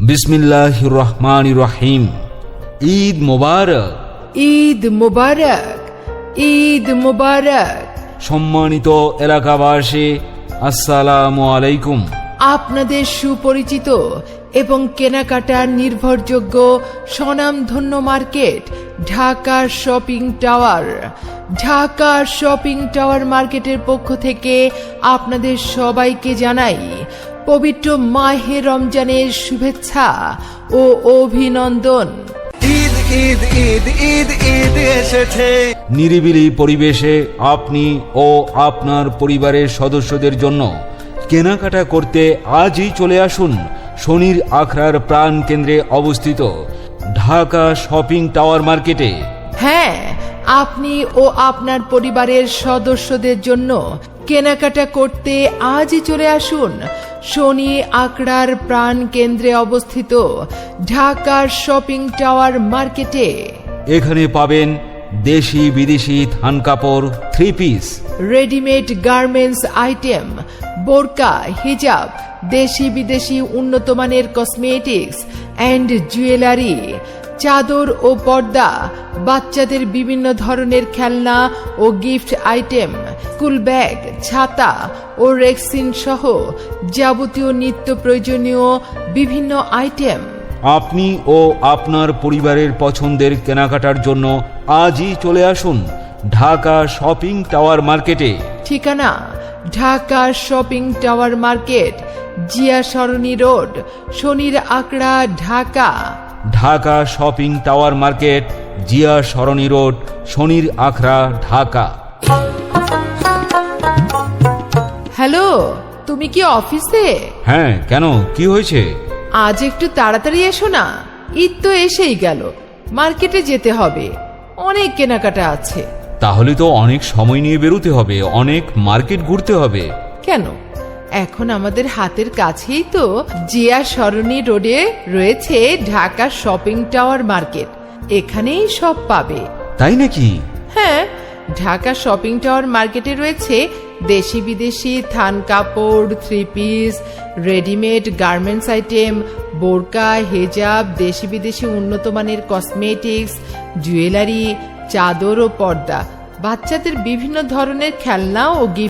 বিসমিল্লাহ রহমান রহিম ঈদ মোবারক। ঈদ মুবারক। ঈদ মুবারক। সম্মানিত এলাকাবাসী আসসালামু আলাইকুম। আপনাদের সুপরিচিত এবং কেনাকাটার নির্ভরযোগ্য স্বনামধন্য market Dhaka shopping tower. Dhaka shopping tower মার্কেটের পক্ষ থেকে আপনাদের সবাইকে জানাই পবিত্র মাহে রমজানের শুভেচ্ছা ও অভিনন্দন। ঈদ ঈদ ঈদ ঈদ ঈদ এসেছে। নিরিবিলি পরিবেশে আপনি ও আপনার পরিবারের সদস্যদের জন্য কেনাকাটা করতে আজই চলে আসুন শনির আখড়ার প্রাণ কেন্দ্রে অবস্থিত ঢাকা শপিং টাওয়ার মার্কেটে। হ্যাঁ আপনি ও আপনার পরিবারের সদস্যদের জন্য কেনাকাটা করতে আজই চলে আসুন শনি আকড়ার প্রাণ কেন্দ্রে অবস্থিত ঢাকার শপিং টাওয়ার মার্কেটে। এখানে পাবেন দেশি বিদেশি থান কাপড় three piece readymade garments item বোরকা হিজাব দেশি বিদেশি উন্নত মানের কসমেটিক্স অ্যান্ড জুয়েলারি চাদর ও পর্দা বাচ্চাদের বিভিন্ন ধরনের খেলনা ও গিফট আইটেম স্কুল ব্যাগ ছাতা ও রেক্সিন সহ যাবতীয় নিত্য প্রয়োজনীয় বিভিন্ন আইটেম। আপনি ও আপনার পরিবারের পছন্দের কেনাকাটার জন্য আজই চলে আসুন ঢাকা শপিং টাওয়ার মার্কেটে। ঠিকানা Dhaka shopping tower market Zia Sarani road Shonir Akhra Dhaka. Dhaka shopping tower market Zia Sarani road Shonir আখড়া ঢাকা। হ্যালো তুমি কি অফিসে? হ্যাঁ কেন? কি হয়েছে? আজ একটু তাড়াতাড়ি এসো না। ঈদ তো এসেই গেল। মার্কেটে যেতে হবে। অনেক কেনাকাটা আছে। তাহলে তো অনেক সময় নিয়ে বেরোতে হবে অনেক মার্কেট ঘুরতে হবে। কেন? এখন আমাদের হাতের কাছেই তো জিয়া সরণি রোডে রয়েছে ঢাকা শপিং টাওয়ার মার্কেট। এখানেই সব পাবে। তাই নাকি? হ্যাঁ ঢাকা শপিং টাওয়ার মার্কেটে রয়েছে দেশি বিদেশি থান কাপড় three piece readymade garments item বোরকা হেজাব দেশি বিদেশি উন্নত মানের কসমেটিক্স জুয়েলারি চাদর ও পর্দা। বাচ্চাদের বিভিন্ন ধরনের খেলনা ও গিফট